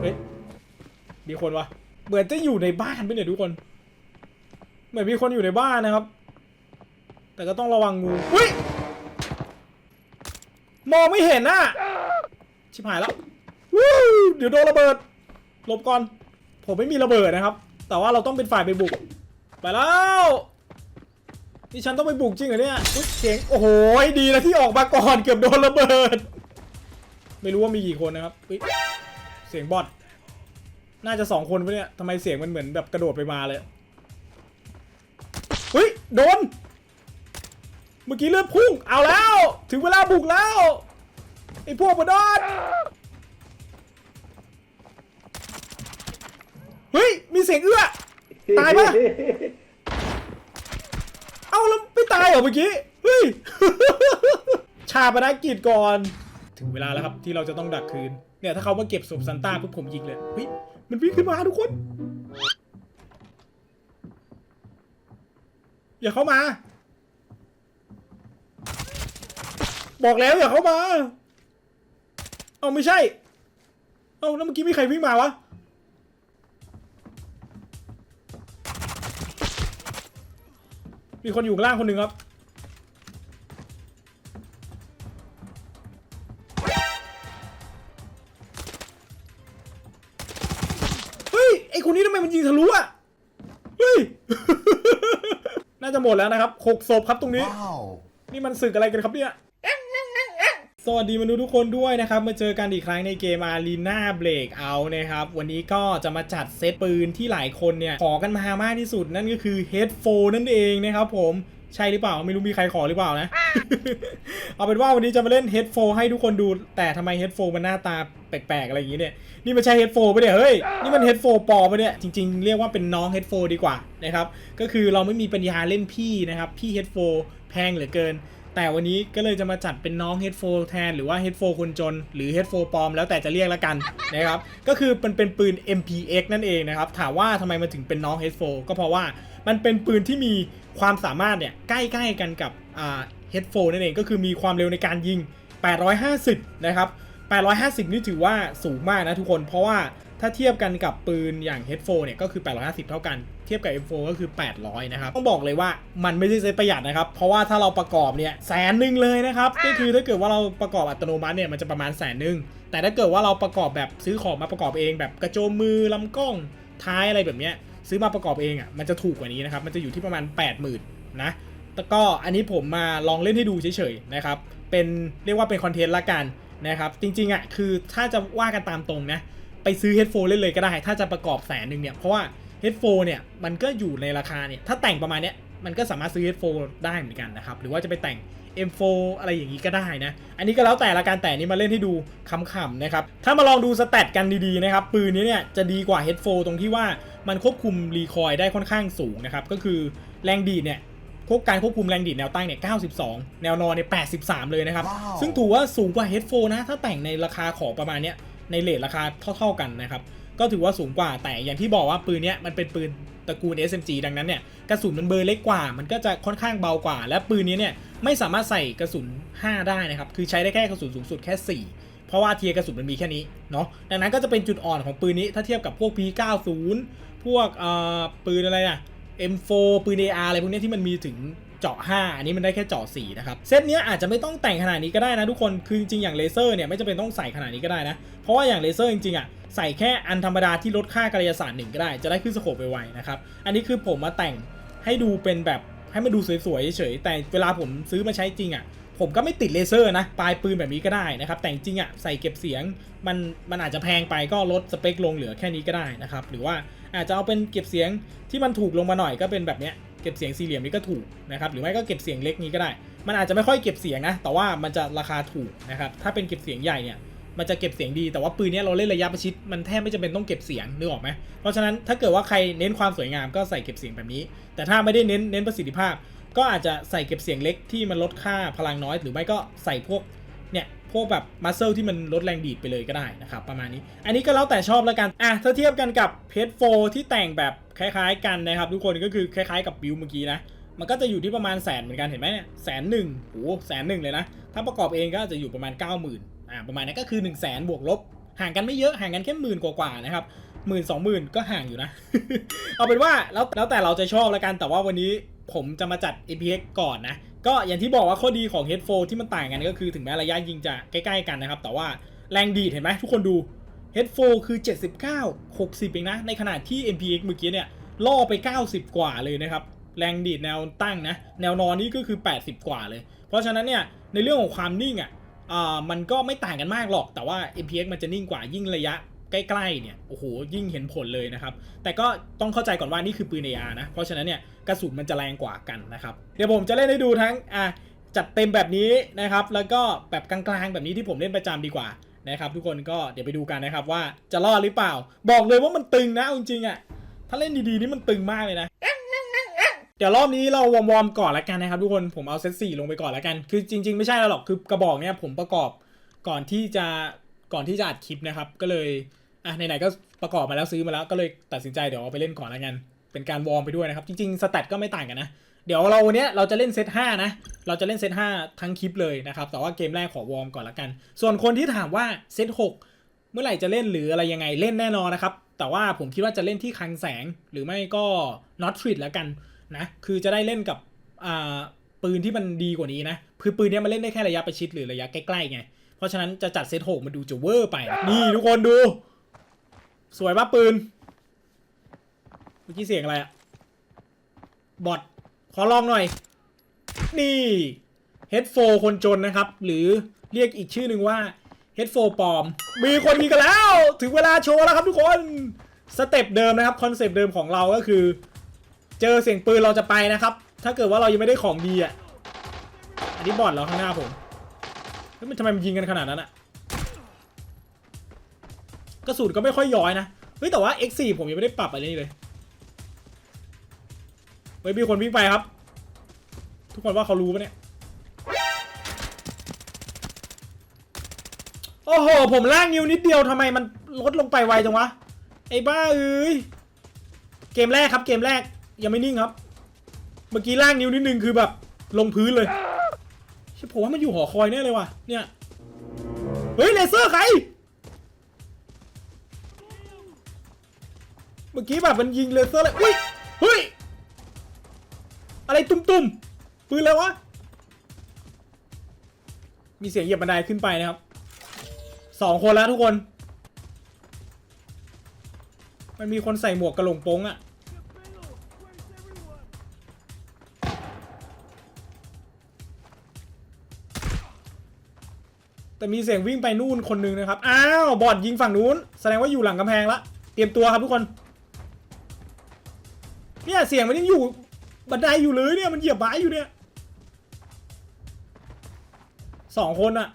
เฮ้ยมีคนวะเหมือนจะอยู่ในบ้านไปเนี่ยทุกคน เหมือนมีคนอยู่ในบ้านนะครับ แต่ก็ต้องระวังงูอุ้ยมองไม่เห็นน่ะชิบหายแล้ววู้เดี๋ยวโดนระเบิดหลบก่อน ผมไม่มีระเบิดนะครับ แต่ว่าเราต้องเป็นฝ่ายไปบุก ไปแล้วนี่ฉันต้องไปบุกจริงเหรอเนี่ยอุ๊ยเสียงโอ้โหดีนะที่ออกมาก่อนเกือบโดนระเบิด ไม่รู้ว่ามีกี่คนนะครับอุ๊ย เสียงบอทน่าจะสองคนปะเนี่ยทำไมเสียงมันเหมือนแบบกระโดดไปมาเลยเฮ้ยโดน เมื่อกี้เลือดพุ่งเอาแล้ว ถึงเวลาบุกแล้วไอ้พวกมาดอนเฮ้ยมีเสียงเอื้อตายปะเอาแล้วไม่ตายเหรอเมื่อกี้เฮ้ยชาปนกิจก่อน ถึงเวลาแล้วครับที่เราจะต้องดักคืน เนี่ยถ้าเขามาเก็บศพซันต้าปุ๊บผมยิงเลยเฮ้ยมันวิ่งขึ้นมาทุกคนอย่าเข้ามา บอกแล้วอย่าเข้ามา เอาไม่ใช่ เอาแล้วเมื่อกี้มีใครวิ่งมาวะมีคนอยู่ล่างคนหนึ่งครับ หมดแล้วนะครับหกศพครับตรงนี้ Wow. นี่มันศึกอะไรกันครับเนี่ยสวัสดีมนุษย์ทุกคนด้วยนะครับ มาเจอกันอีกครั้งในเกม Arena Breakout นะครับ วันนี้ก็จะมาจัดเซตปืนที่หลายคนเนี่ย ขอกันมามากที่สุดนั่นก็คือ Headphone นั่นเองนะครับผม ใช่หรือเปล่า ไม่รู้มีใครขอหรือเปล่านะ เอาเป็นว่าวันนี้จะมาเล่น Headphone ให้ทุกคนดู แต่ทำไม Headphone มันหน้าตาแปลกๆ อะไรอย่างนี้เนี่ย นี่มันใช่ Headphone ปะเนี่ย เฮ้ย นี่มัน Headphone ปลอมปะเนี่ย จริงๆ เรียกว่าเป็นน้อง Headphone ดีกว่านะครับ ก็คือเราไม่มีปัญญาเล่นพี่นะครับ พี่ Headphone แพงเหลือเกิน แต่วันนี้ก็เลยจะมาจัดเป็นน้อง Headphone แทน หรือว่า Headphone คนจน หรือ Headphone ปลอม แล้วแต่จะเรียกแล้วกันนะครับ ก็คือมันเป็นปืน MPX นั่นเองนะครับ ถามว่าทำไมมันถึงเป็นน้อง Headphone ก็เพราะว่ามันเป็นปืนที่มีความสามารถเนี่ยใกล้ๆกันกับอ่า Headphone นั่นเองก็คือมีความเร็วในการยิง 850 นะครับ 850 นี่ถือว่าสูงมากนะทุกคน เพราะว่าถ้าเทียบกันกับปืนอย่าง Headphone เนี่ยก็คือ 850 เท่ากัน เทียบกับ M4 ก็คือ 800 นะครับ ต้องบอกเลยว่ามันไม่ใช่เซตประหยัดนะครับ เพราะว่าถ้าเราประกอบเนี่ยแสนหนึ่งเลยนะครับ ก็คือถ้าเกิดว่าเราประกอบอัตโนมัติเนี่ยมันจะประมาณแสนหนึ่ง แต่ถ้าเกิดว่าเราประกอบแบบซื้อของมาประกอบเองแบบกระโจมมือลำกล้องท้ายอะไรแบบเนี้ย ซื้อมาประกอบเองอะมันจะถูกกว่านี้นะครับมันจะอยู่ที่ประมาณ 80,000นะแต่ก็อันนี้ผมมาลองเล่นให้ดูเฉยๆนะครับเป็นเรียกว่าเป็นคอนเทนต์ละกันนะครับจริงๆอะคือถ้าจะว่ากันตามตรงนะไปซื้อเฮดโฟนเล่นเลยก็ได้ ถ้าจะประกอบแสนหนึ่งเนี่ยเพราะว่าเฮดโฟนเนี่ยมันก็อยู่ในราคาเนี่ยถ้าแต่งประมาณเนี้ยมันก็สามารถซื้อเฮดโฟนได้เหมือนกันนะครับหรือว่าจะไปแต่ง M4 อะไรอย่างนี้ก็ได้นะ อันนี้ก็แล้วแต่ละการแต่นี้มาเล่นให้ดูขำๆนะครับ ถ้ามาลองดูสเตตกันดีๆนะครับ ปืนนี้เนี่ยจะดีกว่าเฮดโฟตรงที่ว่า มันควบคุมรีคอยล์ได้ค่อนข้างสูงนะครับ ก็คือแรงดีดเนี่ยควบการควบคุมแรงดีดแนวตั้งเนี่ย 92 แนวนอนเนี่ย 83 เลยนะครับว้าวซึ่งถือว่าสูงกว่า Headphone นะ ถ้าแต่งในราคาของประมาณเนี้ย ในเลทราคาเท่า ๆกันนะครับ ก็ถือว่าสูงกว่า แต่อย่างที่บอกว่าปืนเนี้ยมันเป็นปืนตระกูล SMG ดังนั้นเนี่ยกระสุนมันเบอร์เล็กกว่า มันก็จะค่อนข้างเบากว่า และปืนนี้เนี่ยไม่สามารถใส่กระสุน 5 ได้นะครับ คือใช้ได้แค่กระสุนสูงสุดแค่ 4เพราะว่าเทียร์กระสุนมันมีแค่นี้เนาะดังนั้นก็จะเป็นจุดอ่อนของปืนนี้ถ้าเทียบกับพวก P90 พวกปืนอะไรอะ M4 ปืน AR อะไรพวกนี้ที่มันมีถึงเจาะ 5 อันนี้มันได้แค่เจาะ 4 นะครับ เซตเนี้ยอาจจะไม่ต้องแต่งขนาดนี้ก็ได้นะทุกคน คือจริงๆ อย่างเลเซอร์เนี่ยไม่จำเป็นต้องใส่ขนาดนี้ก็ได้นะ เพราะว่าอย่างเลเซอร์จริงๆอะใส่แค่อันธรรมดาที่ลดค่ากระยาศาสตร์หนึ่งก็ได้ จะได้ขึ้นสโคปไวๆนะครับ อันนี้คือผมมาแต่งให้ดูเป็นแบบให้มันดูสวยๆเฉยๆ แต่เวลาผมซื้อมาใช้จริงอะผมก็ไม่ติดเลเซอร์นะ ปลายปืนแบบนี้ก็ได้นะครับ แต่จริงอะใส่เก็บเสียงมันมันอาจจะแพงไปก็ลดสเปคลงเหลือแค่นี้ก็ได้นะครับ หรือว่า อาจจะเอาเป็นเก็บเสียงที่มันถูกลงมาหน่อยก็เป็นแบบเนี้ยเก็บเสียงสี่เหลี่ยมนี้ก็ถูกนะครับหรือไม่ก็เก็บเสียงเล็กนี้ก็ได้ มันอาจจะไม่ค่อยเก็บเสียงนะแต่ว่ามันจะราคาถูกนะครับถ้าเป็นเก็บเสียงใหญ่เนี่ยมันจะเก็บเสียงดีแต่ว่าปืนนี้เราเล่นระยะประชิดมันแทบไม่จำเป็นต้องเก็บเสียงนึกออกไหมเพราะฉะนั้นถ้าเกิดว่าใครเน้นความสวยงามก็ใส่เก็บเสียงแบบนี้ แต่ถ้าไม่ได้เน้นเน้นประสิทธิภาพ ก็อาจจะใส่เก็บเสียงเล็กที่มันลดค่าพลังน้อย หรือไม่ก็ใส่พวกเนี่ย พวกแบบมัสเซลที่มันลดแรงดีดไปเลยก็ได้นะครับประมาณนี้ อันนี้ก็แล้วแต่ชอบแล้วกันอะถ้าเทียบกันกับเพจโฟที่แต่งแบบคล้ายๆ กันนะครับ ทุกคนก็คือคล้ายๆกับบิวเมื่อกี้นะมันก็จะอยู่ที่ประมาณแสนเหมือนกันเห็นไหมเนี่ยแสนหนึ่งโอ้แสนหนึ่งเลยนะ ถ้าประกอบเองก็จะอยู่ประมาณ 9 0,000อ่าประมาณนี้ก็คือ1 0 0 0 0แสนบวกลบ ห่างกันไม่เยอะห่างกันแค่หมื่นกว่าๆนะครับหมื่นสองหมื่นก็ห่างอยู่นะ เอาเป็นว่าแล้วแล้วแต่เราจะชอบแล้วกันแต่ว่าวันนี้ ผมจะมาจัด APX ก่อนนะ ก็อย่างที่บอกว่าข้อดีของ h e a d โฟที่มันต่างกันก็คือถึงแม้ระยะยิงจะใกล้ๆกันนะครับ แต่ว่าแรงดีดเห็นไหมทุกคนดู h e a d โฟคือ 79 60 เองนะ ในขณะที่ MPX เมื่อกี้เนี่ยล่อไป 90 กว่าเลยนะครับ แรงดีดแนวตั้งนะ แนวนอนนี่ก็คือ 80 กว่าเลย เพราะฉะนั้นเนี่ยในเรื่องของความนิ่งอะมันก็ไม่ต่างกันมากหรอก แต่ว่า MPX มันจะนิ่งกว่ายิ่งระยะ ใกล้ๆเนี่ยโอ้โหยิ่งเห็นผลเลยนะครับ แต่ก็ต้องเข้าใจก่อนว่านี่คือปืน AR นะ เพราะฉะนั้นเนี่ยกระสุนมันจะแรงกว่ากันนะครับ เดี๋ยวผมจะเล่นให้ดูทั้งอะจัดเต็มแบบนี้นะครับ แล้วก็แบบกลางๆแบบนี้ที่ผมเล่นประจำดีกว่านะครับทุกคนก็เดี๋ยวไปดูกันนะครับว่าจะรอดหรือเปล่า บอกเลยว่ามันตึงนะจริงๆอะถ้าเล่นดีๆนี่มันตึงมากเลยนะเดี๋ยวรอบนี้เราวอร์มๆก่อนละกันนะครับทุกคนผมเอาเซตสี่ลงไปก่อนละกัน คือจริง ๆ ไม่ใช่แล้วหรอกคือกระบอกเนี่ยผมประกอบก่อนที่จะก่อนที่จะอัดคลิปนะครับ ก็เลย อะไหนๆก็ประกอบมาแล้วซื้อมาแล้วก็เลยตัดสินใจเดี๋ยวเอาไปเล่นก่อนละกัน เป็นการวอร์มไปด้วยนะครับ จริงๆสแตทก็ไม่ต่างกันนะ เดี๋ยวเราวันเนี้ยเราจะเล่นเซต5นะ เราจะเล่นเซต5ทั้งคลิปเลยนะครับ แต่ว่าเกมแรกขอวอร์มก่อนละกัน ส่วนคนที่ถามว่าเซต6เมื่อไหร่จะเล่นหรืออะไรยังไงเล่นแน่นอนนะครับ แต่ว่าผมคิดว่าจะเล่นที่คังแสงหรือไม่ก็น็อตทริดล้วกันนะคือจะได้เล่นกับอ่าปืนที่มันดีกว่านี้นะคือปืนเนี้ยมันเล่นได้แค่ระยะประชิดหรือระยะใกล้ๆไงเพราะฉะนั้นจะจัดเซต6มันดูจะเวอร์ไป นี่ทุกคนดู สวยป่ะปืน เมื่อกี้เสียงอะไรอะบอทขอลองหน่อย นี่ Headphone คนจนนะครับ หรือเรียกอีกชื่อหนึ่งว่า Headphone ปลอม มีคนมีกันแล้ว ถึงเวลาโชว์แล้วครับทุกคน สเต็ปเดิมนะครับ คอนเซปต์เดิมของเราก็คือ เจอเสียงปืนเราจะไปนะครับ ถ้าเกิดว่าเรายังไม่ได้ของดีอะ อันนี้บอทเรอข้างหน้าผม เฮ้ยมันทำไมมันยิงกันขนาดนั้นอะ กระสุนก็ไม่ค่อยย้อยนะ เฮ้ยแต่ว่า X4 ผมยังไม่ได้ปรับอะไรนี่เลย เฮ้ยมีคนวิ่งไปครับ ทุกคนว่าเขารู้ปะเนี่ย โอ้โห ผมล่างนิ้วนิดเดียวทำไมมันลดลงไปไวจังวะ ไอ้บ้าเอ้ย เกมแรกครับเกมแรกยังไม่นิ่งครับ เมื่อกี้ล่างนิ้วนิดนึงคือแบบลงพื้นเลยใช่ผมว่ามันอยู่หอคอยแน่เลยว่ะ เนี่ย เฮ้ยเลเซอร์ใคร เมื่อกี้แบบมันยิงเลเซอร์เลยอุ้ยเฮ้ย อะไรตุ่มๆ ปืนอะไรวะ มีเสียงเหยียบบันไดขึ้นไปนะครับ สองคนแล้วทุกคน มันมีคนใส่หมวกกระหลงโป้งอะแต่มีเสียงวิ่งไปนู่นคนนึงนะครับ อ้าว บอดยิงฝั่งนู้น แสดงว่าอยู่หลังกำแพงละ เตรียมตัวครับทุกคน เนี่ยเสียงมันยังอยู่บันไดอยู่เลยเนี่ยมันเหยียบไม้อยู่เนี่ยสองคนอะ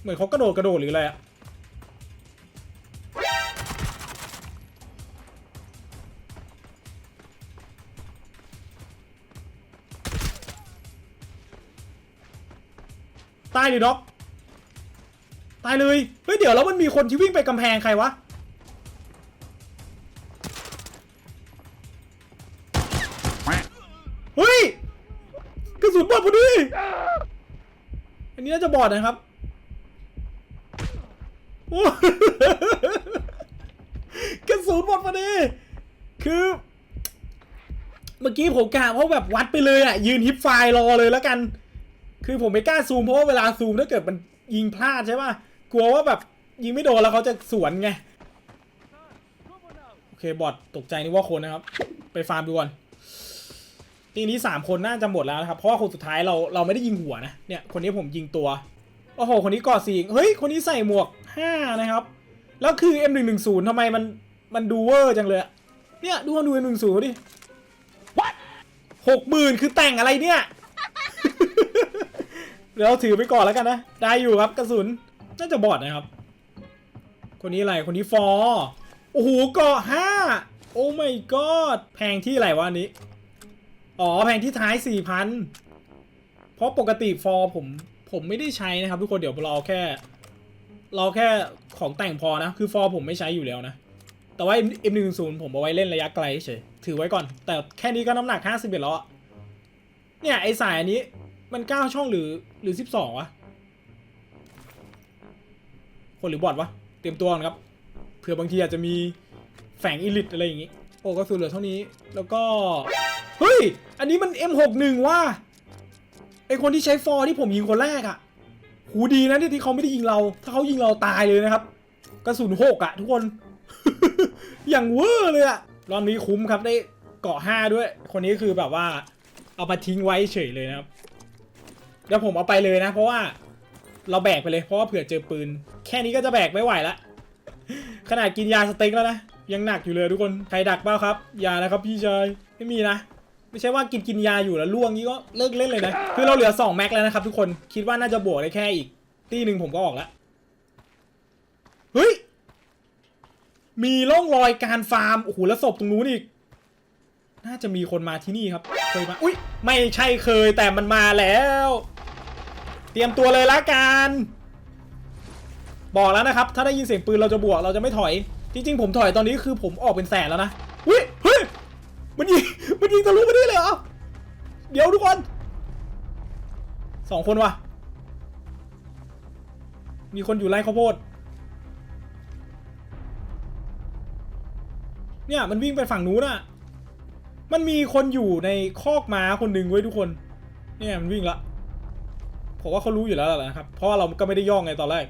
เหมือนเขากระโดดกระโดดหรืออะไรอะตายดิด็อก ตายเลย เฮ้ย เดี๋ยวแล้วมันมีคนที่วิ่งไปกำแพงใครวะ นนี้น่าจะบอดนะครับโอ้กระสุนบอดพอดี คือ เมื่อกี้ผมกะเพราะแบบวัดไปเลยอะ ยืนฮิปไฟรอเลยแล้วกัน คือผมไม่กล้าซูมเพราะว่าเวลาซูมถ้าเกิดมันยิงพลาดใช่ป่ะ กลัวว่าแบบยิงไม่โดนแล้วเขาจะสวนไง โอเคบอดตกใจนึกว่าคนนะครับ ไปฟาร์มดูก่อน ทีนี้สามคนน่าจะหมดแล้วนะครับ เพราะว่าคนสุดท้ายเราเราไม่ได้ยิงหัวนะ เนี่ยคนนี้ผมยิงตัว โอ้โห คนนี้กอดสีเฮ้ย คนนี้ใส่หมวกห้านะครับ แล้วคือ M110 ทำไมมันมันดูเวอร์จังเลยอะเนี่ยดูคนดู M110 ดิหกหมื่นคือแต่งอะไรเนี่ยเดี๋ยวเราถือไปก่อนแล้วกันนะ ได้อยู่ครับกระสุน น่าจะบอดนะครับ คนนี้อะไร คนนี้ฟอร์โอ้โหเกาะห้า โอ้ my god แพงที่อะไรวะอันนี้ อ๋อแพงที่ท้าย4,000เพราะปกติฟอร์ผมผมไม่ได้ใช้นะครับ ทุกคนเดี๋ยวเราแค่ เราแค่ของแต่งพอนะ คือฟอร์ผมไม่ใช้อยู่แล้วนะ แต่ว่า M110 ผมเอาไว้เล่นระยะไกลเฉยถือไว้ก่อน แต่แค่นี้ก็น้ำหนัก 51แล้วเนี่ยไอสายอันนี้มัน 9 ช่องหรือหรือ 12 วะ คนหรือบอทวะ เตรียมตัวก่อนครับเผื่อบางทีอาจจะมีแฝงอิลิทอะไรอย่างงี้ โอ้ก็สุดเหลือเท่านี้แล้วก็ เฮ้ย อันนี้มัน M61 ว่ะไอคนที่ใช้ฟอร์ที่ผมยิงคนแรกอะหูดีนะที่ที่เขาไม่ได้ยิงเรา ถ้าเขายิงเราตายเลยนะครับ กระสุนหกอะทุกคน อย่างเวอร์เลยอะรอบนี้คุ้มครับได้เกาะห้าด้วย คนนี้คือแบบว่า เอามาทิ้งไว้เฉยเลยนะครับ เดี๋ยวผมเอาไปเลยนะ เพราะว่าเราแบกไปเลย เพราะว่าเผื่อเจอปืน แค่นี้ก็จะแบกไม่ไหวละ ขนาดกินยาสเต็กแล้วนะ ยังหนักอยู่เลยทุกคน ใครดักเปล่าครับ ยานะครับพี่ชาย ไม่มีนะ ไม่ใช่ว่ากินกินยาอยู่แล้วล่วงนี้ก็เลิกเล่นเลยนะ คือเราเหลือ 2 แม็กแล้วนะครับทุกคน คิดว่าน่าจะบวกได้แค่อีก ตีหนึ่งผมก็ออกแล้วเฮ้ย มีร่องรอยการฟาร์ม โอ้โห แล้วศพตรงนู้นอีก น่าจะมีคนมาที่นี่ครับ เคยมา อุ้ย ไม่ใช่เคยแต่มันมาแล้ว เตรียมตัวเลยละกัน บอกแล้วนะครับ ถ้าได้ยินเสียงปืนเราจะบวก เราจะไม่ถอย จริงๆ ผมถอยตอนนี้คือผมออกเป็นแสนแล้วนะ อุ้ย เฮ้ย มันยิง มันยิงทะลุมาได้ เดี๋ยวทุกคนสองคนวะมีคนอยู่ไร่ข้าวโพด เนี่ยมันวิ่งไปฝั่งนู้นอะมันมีคนอยู่ในคอกม้าคนหนึ่งไว้ยทุกคน เนี่ยมันวิ่งละผมว่าเขารู้อยู่แล้วแหละนะครับ เพราะว่าเราก็ไม่ได้ย่องไงตอนแรก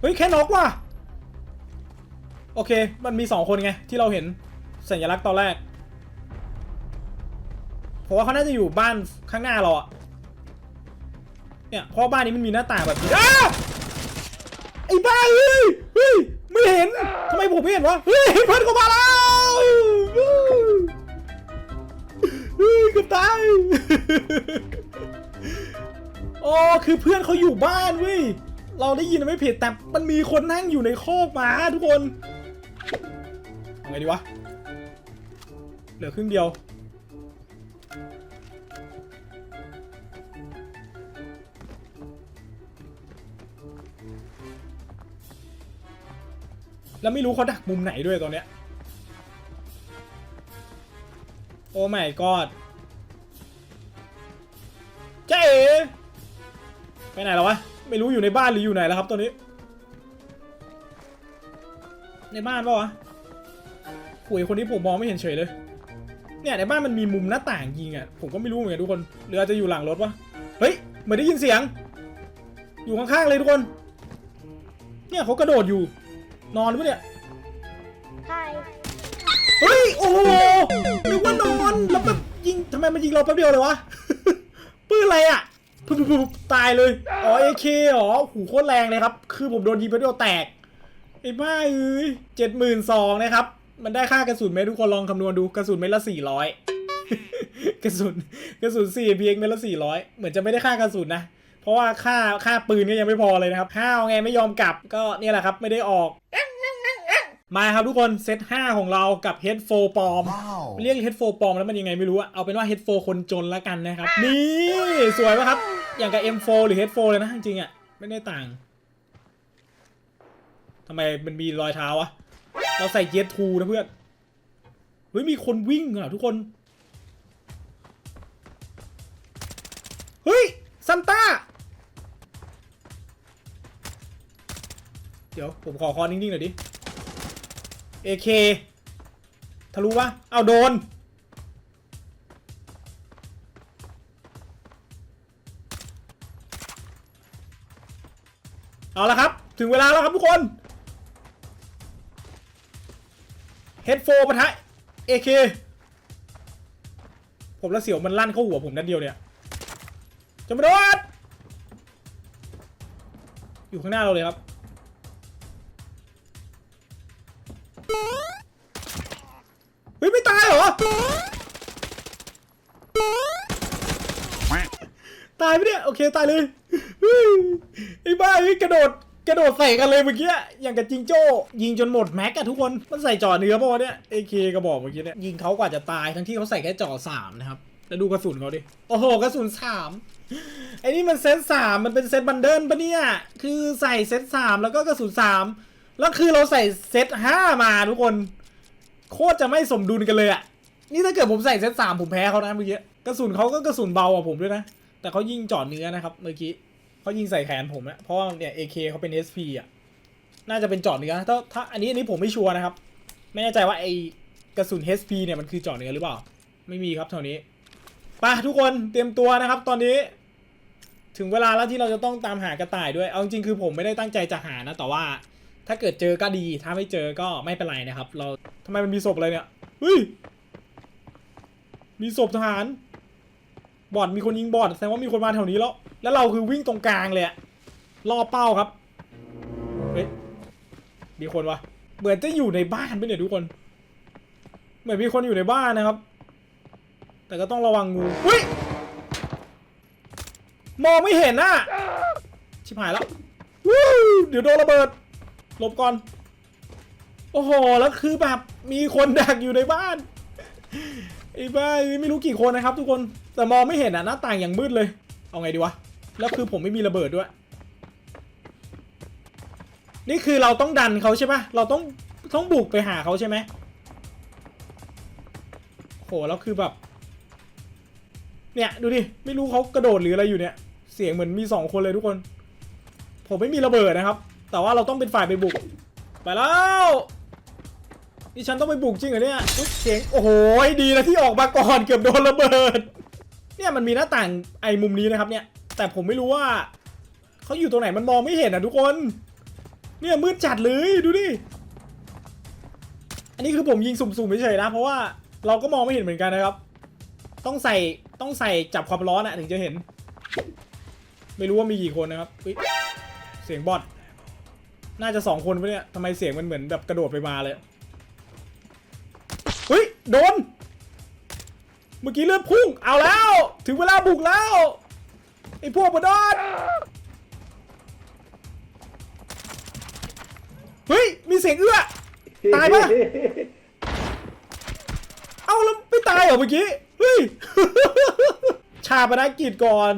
เฮ้ยแค่นกว่ะ โอเค มันมีสองคนไง ที่เราเห็นสัญลักษณ์ตอนแรกผมว่าเขาน่าจะอยู่บ้านข้างหน้าเราอะเนี่ยเพราะบ้านนี้มันมีหน้าต่างแบบนี้อ้าไอ้บ้าเฮ้ยเฮ้ยไม่เห็นทำไมผมไม่เห็นวะเฮ้ยเพื่อนเขามาแล้วเฮ้ยกือบตายอ๋อคือเพื่อนเขาอยู่บ้านเว้ยเราได้ยินไม่ผิดแต่มันมีคนนั่งอยู่ในคอกหมาทุกคน ไงดีวะ เหลือครึ่งเดียว แล้วไม่รู้เขาดักมุมไหนด้วยตอนเนี้ย โอ้ไม่กอดเจ๊ไปไหนแล้ววะ ไม่รู้อยู่ในบ้านหรืออยู่ไหนแล้วครับตอนนี้ ในบ้านปะวะ คุยคนนี้ผมมองไม่เห็นเฉยเลย เนี่ยในบ้านมันมีมุมหน้าต่างยิงอะ ผมก็ไม่รู้เหมือนกันทุกคนหรืออาจจะอยู่หลังรถวะ เฮ้ย เหมือนได้ยินเสียง อยู่ข้างๆเลยทุกคน เนี่ยเขากระโดดอยู่ นอนหรือเปล่าเนี่ย Hi. เฮ้ย โอ้โหนึกว่านอน แล้วแบบยิงทำไมมันยิงเราแป๊บเดียวเลยวะ ปืนอะไรอะปุ๊บปุ๊บปุ๊บตายเลย อ๋อเอเคหรอหูโคตรแรงเลยครับ คือผมโดนยิงแป๊บเดียวแตกไอ้บ้าเอ้ยเจ็ดหมื่นสองนะครับ มันได้ค่ากระสุนไหมทุกคนลองคำนวณดูกระสุนเม็ดละสี่ร้อยกระสุนกระสุนสี่เพียงเม็ดละสี่ร้อยเหมือนจะไม่ได้ค่ากระสุนนะเพราะว่าค่าค่าปืนก็ยังไม่พอเลยนะครับห้าวไงไม่ยอมกลับก็เนี่ยแหละครับไม่ได้ออก มาครับทุกคนเซต5ของเรากับ Head 4ปลอม Wow. เรียก Head 4ปลอมแล้วมันยังไงไม่รู้อะเอาเป็นว่า Head 4คนจนแล้วกันนะครับ นี่สวยปะครับ อย่างกับ M4 หรือ Head 4เลยนะจริงๆอะไม่ได้ต่างทำไมมันมีรอยเท้าวะ เราใส่เกียร์ทูนะเพื่อน เฮ้ย มีคนวิ่งเหรอทุกคน เฮ้ยซันต้า เดี๋ยว ผมขอคอนิ่งๆหน่อยดิ AK ทะลุวะเอาโดน เอาละครับ ถึงเวลาแล้วครับทุกคน Head 4ปะทะ AK ผมและเสียวมันลั่นเข้าหัวผมนัดเดียวเนี่ยจะมาโดนอยู่ข้างหน้าเราเลยครับ เฮ้ย ไม่ตายเหรอ ตายไหมเนี่ย โอเค ตายเลยไอ้บ้าเฮ้กระโดด กระโดดใส่กันเลยเมื่อกี้อย่างกับจิงโจ้ ยิงจนหมดแม็กอะทุกคนมันใส่จ่อเนื้อป่ะเนี่ย AK กระบอกเมื่อกี้เนี่ยยิงเขากว่าจะตายทั้งที่เขาใส่แค่จ่อสามนะครับแล้วดูกระสุนเขาดิโอ้โหกระสุนสามไอ้นี่มันเซตสามมันเป็นเซตบันเดิลปะเนี่ยคือใส่เซตสามแล้วก็กระสุนสามแล้วคือเราใส่เซตห้ามาทุกคน โคตรจะไม่สมดุลกันเลยอะนี่ถ้าเกิดผมใส่เซตสามผมแพ้เขานะเมื่อกี้กระสุนเขาก็กระสุนเบาอะผมด้วยนะแต่เขายิงเจอดเนื้อนะครับเมื่อกี้ เขายิงใส่แขนผมนะเพราะว่าเนี่ย AK เขาเป็น SP อะน่าจะเป็นเจอดเนื้อถ้าถ้าอันนี้อันนี้ผมไม่ชัวร์นะครับ ไม่แน่ใจว่าไอกระสุน HP เนี่ยมันคือเจอดเนื้อหรือเปล่า ไม่มีครับแถวนี้ไปทุกคนเตรียมตัวนะครับ ตอนนี้ ถึงเวลาแล้วที่เราจะต้องตามหากระต่ายด้วยเอาจริงคือผมไม่ได้ตั้งใจจะหานะ แต่ว่า ถ้าเกิดเจอก็ดี ถ้าไม่เจอก็ไม่เป็นไรนะครับ เราทำไมมันมีศพอะไรเนี่ยเฮ้ยมีศพทหาร บอดมีคนยิงบอดแสดงว่ามีคนมาแถวนี้แล้ว แล้วเราคือวิ่งตรงกลางเลยอะล่อเป้าครับ เฮ้ย มีคนวะ เหมือนจะอยู่ในบ้านไปเนี่ยทุกคน เหมือนมีคนอยู่ในบ้านนะครับ แต่ก็ต้องระวังงูเฮ้ย มองไม่เห็นน่ะ ชิบหายแล้ววู้เดี๋ยวโดนระเบิด หลบก่อน โอ้โห แล้วคือแบบมีคนดักอยู่ในบ้านไอ้บ้าไม่รู้กี่คนนะครับทุกคน แต่มองไม่เห็นอะหน้าต่างอย่างมืดเลย เอาไงดีวะ แล้วคือผมไม่มีระเบิดด้วย นี่คือเราต้องดันเขาใช่ปะเราต้องต้องบุกไปหาเขาใช่ไหมโหแล้วคือแบบ เนี่ยดูดิ ไม่รู้เขากระโดดหรืออะไรอยู่เนี่ย เสียงเหมือนมีสองคนเลยทุกคน ผมไม่มีระเบิดนะครับ แต่ว่าเราต้องเป็นฝ่ายไปบุก ไปแล้วนี่ฉันต้องไปบุกจริงเหรอเนี่ยเสียงโอ้โหดีนะที่ออกมาก่อนเกือบโดนระเบิด เนี่ยมันมีหน้าต่างไอ้มุมนี้นะครับเนี่ย แต่ผมไม่รู้ว่าเขาอยู่ตรงไหนมันมองไม่เห็นอะทุกคน เนี่ยมืดจัดเลยดูดิ อันนี้คือผมยิงสุ่มๆเฉยนะ เพราะว่าเราก็มองไม่เห็นเหมือนกันนะครับ ต้องใส่ต้องใส่จับความร้อนอะถึงจะเห็น ไม่รู้ว่ามีกี่คนนะครับเสียงบอทน่าจะสองคนปะเนี่ยทำไมเสียงมันเหมือนแบบกระโดดไปมาเลยเฮ้ยโดน เมื่อกี้เลือดพุ่ง เอาแล้ว ถึงเวลาบุกแล้ว ไอ้พวกบดอนเฮ้ย มีเสียงเอื้อ ตายปะเอาแล้วไม่ตายเหรอเมื่อกี้ เฮ้ย ชาปนกิจก่อน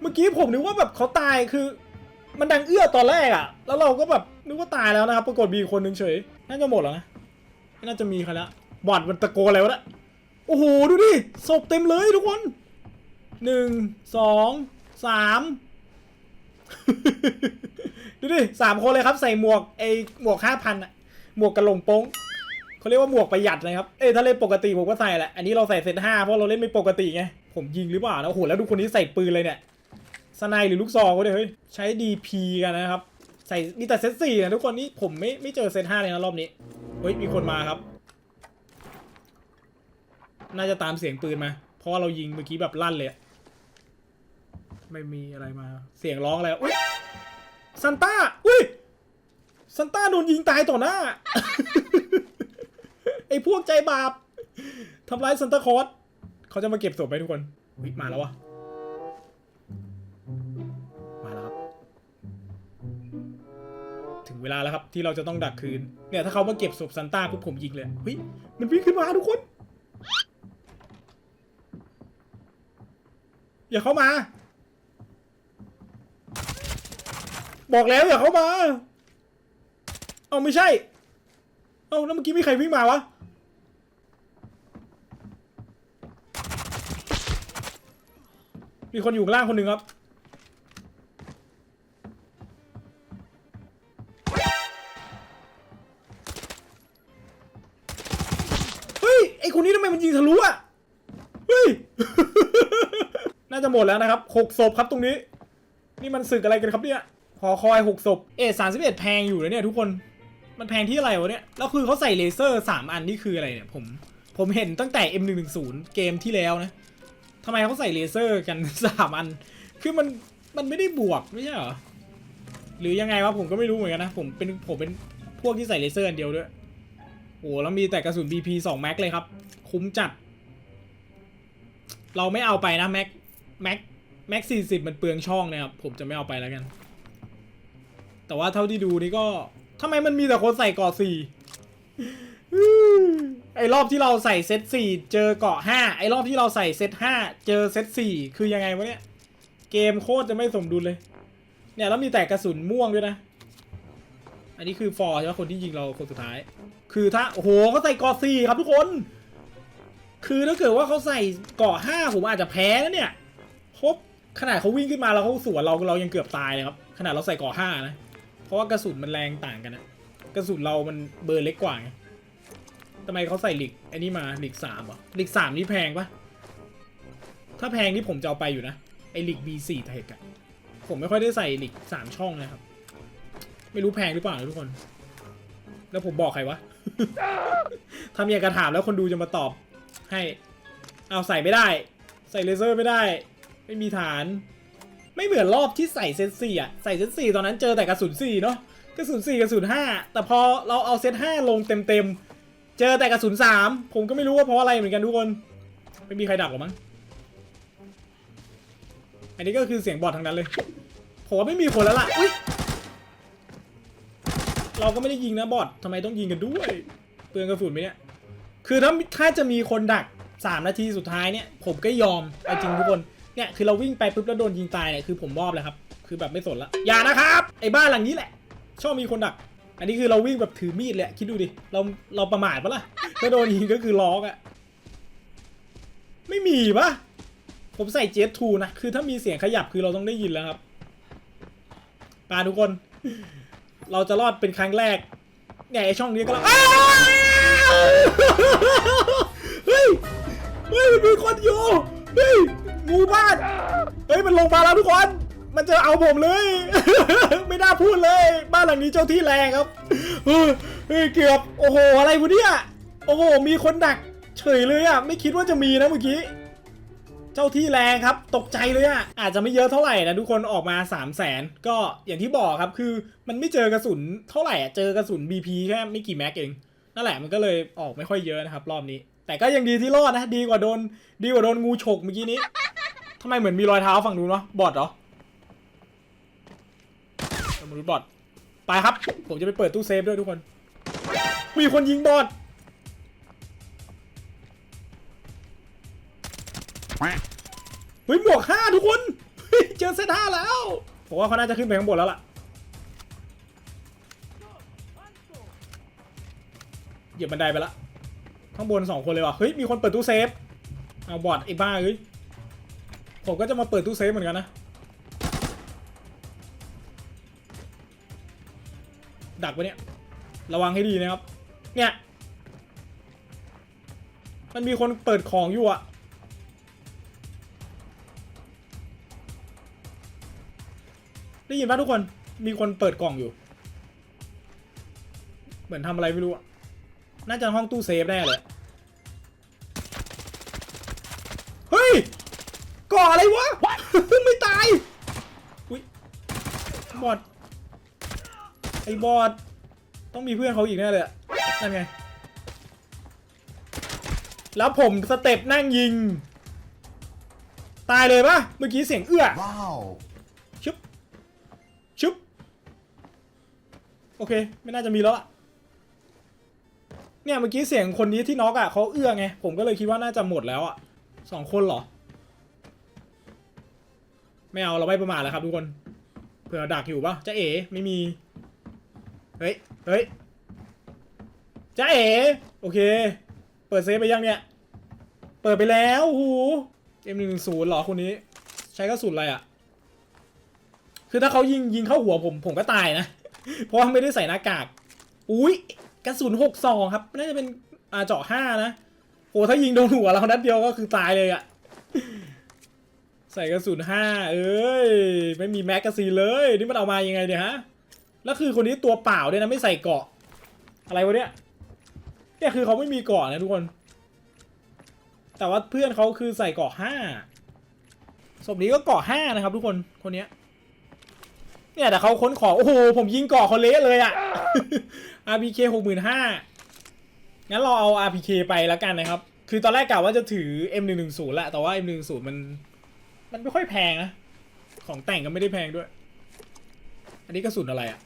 เมื่อกี้ผมนึกว่าแบบเขาตายคือ มันดังเอื้อตอนแรกอะแล้วเราก็แบบนึกว่าตายแล้วนะครับ ปรากฏมีคนหนึ่งเฉย น่าจะหมดแล้วนะไม่น่าจะมีใครละบอดมันตะโกนอะไรวะเนี่ย โอ้โห ดูดิ ศพเต็มเลยทุกคนหนึ่งสองสามดูดิสามคนเลยครับใส่หมวกไอหมวกห้าพันอะหมวกกระหลงโป้งเขาเรียกว่าหมวกประหยัดนะครับ เอ้ถ้าเล่นปกติผมก็ใส่แหละ อันนี้เราใส่เซตห้าเพราะเราเล่นไม่ปกติไง ผมยิงหรือเปล่านะโอ้โห แล้วดูคนนี้ใส่ปืนเลยเนี่ย สไนหรือลูกซองก็ได้เฮ้ย ใช้ DP กันนะครับ ใส่มีแต่เซตสี่นะทุกคนนี่ผมไม่ไม่เจอเซตห้าเลยนะรอบนี้ เฮ้ย มีคนมาครับ น่าจะตามเสียงปืนมา เพราะว่าเรายิงเมื่อกี้แบบลั่นเลยไม่มีอะไรมา เสียงร้องอะไรอุ้ยซันต้าอุ้ยซันต้าโดนยิงตายต่อหน้า ไอ้พวกใจบาปทำร้ายซันตาคอสเขาจะมาเก็บศพไปทุกคนอุ๊ยมาแล้ววะมาแล้วครับ ถึงเวลาแล้วครับ ที่เราจะต้องดักคืน เนี่ยถ้าเขามาเก็บศพซันต้าปุ๊บผมยิงเลยเฮ้ยมันวิ่งขึ้นมาทุกคน อย่าเข้ามา บอกแล้วอย่าเข้ามา เอาไม่ใช่ เอาแล้วเมื่อกี้มีใครวิ่งมาวะ มีคนอยู่ข้างล่างคนหนึ่งครับ หมดแล้วนะครับหกศพครับตรงนี้ นี่มันศึกอะไรกันครับเนี่ยหอคอยหกศพเอสามสิบเอ็ดแพงอยู่นะเนี่ยทุกคนมันแพงที่อะไรวะเนี่ยแล้วคือเขาใส่เลเซอร์สามอันนี่คืออะไรเนี่ยผมผมเห็นตั้งแต่ M110 เกมที่แล้วนะทำไมเขาใส่เลเซอร์กันสามอัน คือมันมันไม่ได้บวกไม่ใช่เหรอหรือยังไงวะผมก็ไม่รู้เหมือนกันนะผมเป็นผมเป็นพวกที่ใส่เลเซอร์อันเดียวด้วยโอ้แล้วมีแต่กระสุน BP 2 แม็กเลยครับ คุ้มจัด เราไม่เอาไปนะแม็ก แม็กแม็กสี่สิบมันเปลืองช่องนะครับ ผมจะไม่เอาไปแล้วกัน แต่ว่าเท่าที่ดูนี่ก็ทำไมมันมีแต่คนใส่เกาะสี่ไอ้รอบที่เราใส่เซตสี่เจอเกาะห้าไอ้รอบที่เราใส่เซตห้าเจอเซตสี่คือยังไงวะเนี่ย เกมโคตรจะไม่สมดุลเลย เนี่ยแล้วมีแต่กระสุนม่วงด้วยนะ อันนี้คือฟอร์ใช่ไหมคนที่ยิงเราคนสุดท้าย คือถ้าโอ้โหเขาใส่เกาะสี่ครับทุกคน คือถ้าเกิดว่าเขาใส่เกาะห้าผมอาจจะแพ้นะเนี่ย เพราะขนาดเขาวิ่งขึ้นมาแล้วเขาสวนเราเรายังเกือบตายเลยครับ ขนาดเราใส่ก่อห้านะ เพราะว่ากระสุนมันแรงต่างกันนะกระสุนเรามันเบอร์เล็กกว่าไงทำไมเขาใส่หลิกอ้นี่มาหลิกสามเหรอหลิกสามนี่แพงปะถ้าแพงนี่ผมจะเอาไปอยู่นะไอหลิก B4 เทคอะผมไม่ค่อยได้ใส่หลิกสามช่องนะครับ ไม่รู้แพงหรือเปล่าทุกคน แล้วผมบอกใครวะทำอย่างกระถามแล้วคนดูจะมาตอบให้ เอาใส่ไม่ได้ ใส่เลเซอร์ไม่ได้ ไม่มีฐาน ไม่เหมือนรอบที่ใส่เซตสี่อะใส่เซตสี่ตอนนั้นเจอแต่กระสุนสี่เนาะกระสุนสี่กระสุนห้าแต่พอเราเอาเซตห้าลงเต็มเต็มเจอแต่กระสุนสามผมก็ไม่รู้ว่าเพราะอะไรเหมือนกันทุกคน ไม่มีใครดักหรอมั้งอันนี้ก็คือเสียงบอททางนั้นเลยผมว่าไม่มีคนแล้วล่ะอุ้ยเราก็ไม่ได้ยิงนะบอททำไมต้องยิงกันด้วยเปลืองกระสุนไหมเนี่ยคือถ้าถ้าจะมีคนดัก3นาทีสุดท้ายเนี่ย ผมก็ยอมเอาจริงทุกคน เนี่ยคือเราวิ่งไปปุ๊บแล้วโดนยิงตายเนี่ยคือผมมอบเลยครับ คือแบบไม่สนละอย่านะครับไอ้บ้านหลังนี้แหละ ชอบมีคนดัก อันนี้คือเราวิ่งแบบถือมีดเลยอะคิดดูดิเราเราประมาทปะล่ะถ้าโดนยิงก็คือล็อกอะไม่มีปะผมใส่เจ t ทูนะคือถ้ามีเสียงขยับคือเราต้องได้ยินแล้วครับปาทุกคน เราจะรอดเป็นครั้งแรกเนี่ยไอช่องนี้ก็แล้วอ้าวเฮ้ยเฮ้ยมันมีคนอยู่เฮ้ย งูบ้าน เฮ้ยมันลงมาแล้วทุกคน มันจะเอาผมเลย ไม่น่าพูดเลย บ้านหลังนี้เจ้าที่แรงครับเฮ้ยเฮ้ยเกือบ โอ้โห อะไรวะเนี่ย โอ้โห มีคนดัก เฉยเลยอะ ไม่คิดว่าจะมีนะเมื่อกี้ เจ้าที่แรงครับ ตกใจเลยอะอาจจะไม่เยอะเท่าไหร่นะทุกคน ออกมา3 0 0แสนก็อย่างที่บอกครับ คือมันไม่เจอกระสุนเท่าไหร่อะเจอกระสุน BP แค่ไม่กี่แม็กเอง นั่นแหละ มันก็เลยออกไม่ค่อยเยอะนะครับรอบนี้แต่ก็ยังดีที่รอดนะ ดีกว่าโดน ดีกว่าโดนงูฉกเมื่อกี้นี้ำไมเหมือนมีรอยเท้าฝั่งนู้นวะบอดเหรอมนุษย์บอดไปครับ ผมจะไปเปิดตู้เซฟด้วยทุกคน มีคนยิงบอดเฮ้ยหมวกห้าทุกคนเจอเซตห้าแล้ว ผมว่าเขาน่าจะขึ้นไปข้างบนแล้วล่ะเหยียบบันไดไปละ ข้างบนสองคนเลยว่ะ เฮ้ย มีคนเปิดตู้เซฟ เอาบอดไอ้บ้าเฮ้ย ผมก็จะมาเปิดตู้เซฟเหมือนกันนะ ดักไว้เนี่ย ระวังให้ดีนะครับ เนี่ย มันมีคนเปิดของอยู่อะได้ยินป่ะทุกคน มีคนเปิดกล่องอยู่ เหมือนทำอะไรไม่รู้อะน่าจะห้องตู้เซฟแน่เลย ก่ออะไรวะ ไม่ตาย อุ้ยบอดไอ้บอดต้องมีเพื่อนเขาอีกแน่เลยอะนั่นไง แล้วผมสเต็ปนั่งยิง ตายเลยปะเมื่อกี้เสียงเอื้อ Wow. ชึบชึบโอเค ไม่น่าจะมีแล้วล่ะเนี่ยเมื่อกี้เสียงคนนี้ที่น็อกอะเขาเอื้อไง ผมก็เลยคิดว่าน่าจะหมดแล้วอะสองคนเหรอ ไม่เอาเราไม่ประมาทแล้วครับทุกคนเผื่อดักอยู่ปะจะเอ๋ไม่มี เฮ้ย เฮ้ยจะเอ๋โอเค เปิดเซฟไปยังเนี่ย เปิดไปแล้วโอ้โห M110 เหรอคนนี้ ใช้กระสุนอะไรอะ คือถ้าเขายิงยิงเข้าหัวผมผมก็ตายนะ เพราะไม่ได้ใส่หน้ากาก อุ้ยกระสุนหกซองครับ น่าจะเป็นอาเจาะห้านะโหถ้ายิงโดนหัวเรานัดเดียวก็คือตายเลยอะ ใส่กระสุนห้าเอ้ย ไม่มีแม็กกาซีนเลย นี่มันเอามายังไงเนี่ยฮะ แล้วคือคนนี้ตัวเปล่าด้วยนะไม่ใส่เกาะ อะไรวะเนี่ยเนี่ยคือเขาไม่มีเกาะนะทุกคน แต่ว่าเพื่อนเขาคือใส่เกาะห้าศพนี้ก็เกาะห้านะครับ ทุกคนคนเนี้ยเนี่ยแต่เขาค้นของโอ้โหผมยิงเกาะเขาเละเลยอะ RPK หกหมื่นห้างั้นเราเอา RPK ไปแล้วกันนะครับ คือตอนแรกกะว่าจะถือ M110 แหละแต่ว่า M110 มัน มันไม่ค่อยแพงนะ ของแต่งก็ไม่ได้แพงด้วย อันนี้กระสุนอะไรอะ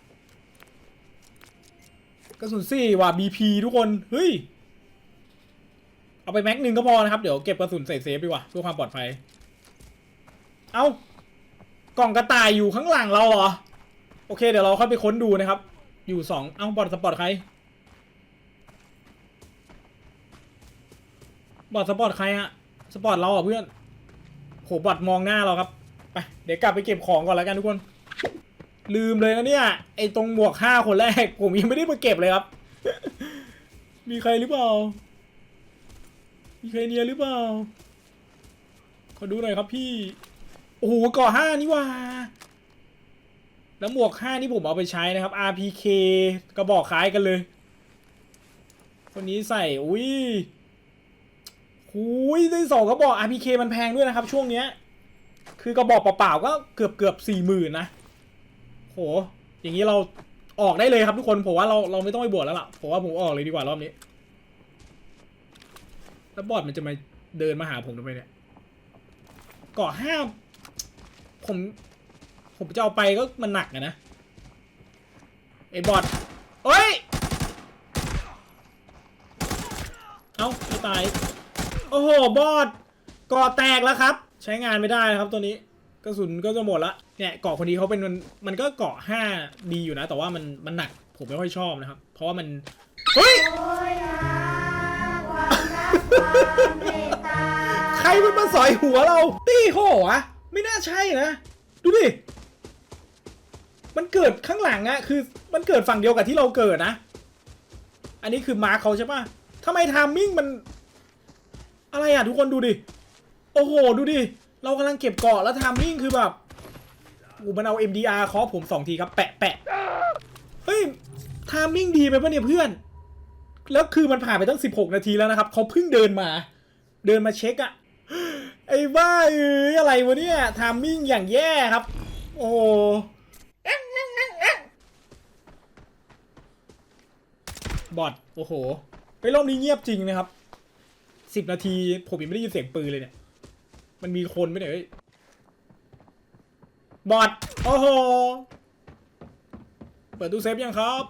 กระสุนสี่ว่ะ BP ทุกคน เฮ้ย เอาไปแม็กหนึ่งก็พอนะครับ เดี๋ยวเก็บกระสุนใส่เซฟดีกว่าเพื่อความปลอดภัย เอ้ากล่องกระต่ายอยู่ข้างหลังเราเหรอ โอเค เดี๋ยวเราค่อยไปค้นดูนะครับ อยู่สองเอาบอดสปอร์ตใคร บอดสปอร์ตใครอะสปอร์ตเราเหรอะเพื่อน หบอดมองหน้าเราครับไปเดี๋ยวกลับไปเก็บของก่อนแล้วกันทุกคน ลืมเลยนะเนี่ยไอตรงหมวกห้าคนแรก ผมยังไม่ได้มาเก็บเลยครับ มีใครหรือเปล่า มีใครเนียนหรือเปล่าขอดูหน่อยครับพี่โอ้โหก่อห้านี่ว่าแล้วหมวกห้านี่ผมเอาไปใช้นะครับ RPK กระบอกคล้ายกันเลย คนนี้ใส่อุ้ย หุยได้สองกระบอก RPK มันแพงด้วยนะครับ ช่วงเนี้ย คือกระบอกเปล่าๆก็เกือบเกือบสี่หมื่นนะโห อย่างนี้เราออกได้เลยครับทุกคน ผมว่าเราเราไม่ต้องไปบวชแล้วล่ะ ผมว่าผมออกเลยดีกว่ารอบนี้ แล้วบอดมันจะมาเดินมาหาผมทำไมเนี่ยเกาะห้าผม ผมจะเอาไปก็มันหนักอะนะไอ้บอดเอ้ย เอ้าไม่ตาย โอ้โห บอดก่อแตกแล้วครับ ใช้งานไม่ได้นะครับตัวนี้ กระสุนก็จะหมดละเนี่ยเกาะคนนี้เขาเป็นมันมันก็เกาะห้าดีอยู่นะ แต่ว่ามันมันหนักผมไม่ค่อยชอบนะครับ เพราะว่ามันเฮ้ยใครมันมาสอยหัวเราตีโหวะไม่น่าใช่นะ ดูดิ มันเกิดข้างหลังอะคือมันเกิดฝั่งเดียวกับที่เราเกิดนะ อันนี้คือมาร์คเขาใช่ปะทำไมทามมิ่งมัน อะไรอะทุกคนดูดิ โอ้โห ดูดิ เรากำลังเก็บเกาะแล้วทามมิ่งคือแบบอ้มันเอา MDR เคาะผมสองทีครับแปะแปะเฮ้ยทามมิ่งดีไปปะเนี่ยเพื่อน แล้วคือมันผ่านไปตั้ง 16 นาทีแล้วนะครับเขาเพิ่งเดินมา เดินมาเช็คอะไอ้บ้าเอ้ยอะไรวะเนี่ยทามมิ่งอย่างแย่ครับ โอ้โหบอทโอ้โห ไปรอบนี้เงียบจริงนะครับ สิบนาทีผมยังไม่ได้ยินเสียงปืนเลยเนี่ย มันมีคนไหมเนี่ยบอทโอ้โห เปิดตู้เซฟยังครับ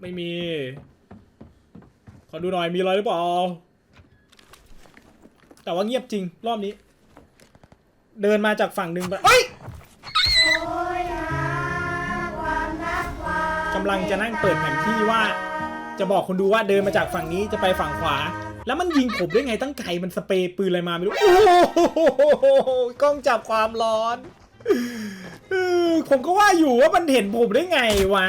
ไม่มี ขอดูหน่อยมีอะไรหรือเปล่า แต่ว่าเงียบจริงรอบนี้ เดินมาจากฝั่งหนึ่งไปเอ้ยกำลังจะนั่งเปิดแผนที่ว่า จะบอกคนดูว่าเดินมาจากฝั่งนี้จะไปฝั่งขวา แล้วมันยิงผมได้ไงตั้งไกลมันสเปรย์ปืนอะไรมาไม่รู้ โอ้โหกล้องจับความร้อนผมก็ว่าอยู่ว่ามันเห็นผมได้ไงวะ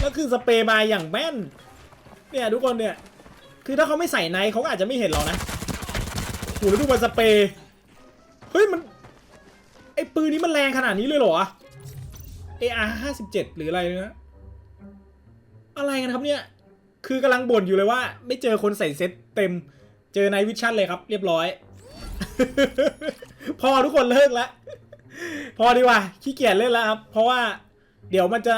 แล้วคือสเปรย์มาอย่างแม่น เนี่ยทุกคนเนี่ย คือถ้าเขาไม่ใส่ไนท์เขาอาจจะไม่เห็นเรานะโหแล้วดูมันสเปรย์ เฮ้ยมัน ไอ้ปืนนี้มันแรงขนาดนี้เลยเหรอ AR 57หรืออะไรนะ อะไรกันครับเนี่ย คือกำลังบ่นอยู่เลยว่า ไม่เจอคนใส่เซ็ตเต็ม เจอไนวิชั่นเลยครับ เรียบร้อย พอทุกคนเลิกแล้ว พอดีกว่าขี้เกียจเล่นแล้วครับ เพราะว่าเดี๋ยวมันจะ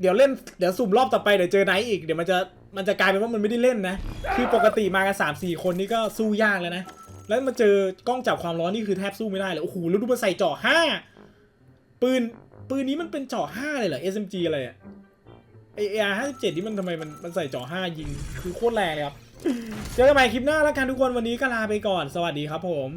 เดี๋ยวเล่นเดี๋ยวสุ่มรอบต่อไปเดี๋ยวเจอไนท์อีกเดี๋ยวมันจะมันจะกลายเป็นว่ามันไม่ได้เล่นนะ คือปกติมากันสามสี่คนนี่ก็สู้ยากแล้วนะ แล้วมาเจอกล้องจับความร้อนนี่คือแทบสู้ไม่ได้เลย โอ้โห แล้วดูมันใส่จาะห้าปืนปืนนี้มันเป็นจาะห้าเลยเหรอ SMG อะไรอะ ไอเออาร์ห้าสิบเจ็ดนี่มันทำไมมันมันใส่เจาะห้ายิงคือโคตรแรงเลยครับ เจอกันใหม่คลิปหน้าแล้วกันทุกคนวันนี้ก็ลาไปก่อน สวัสดีครับผม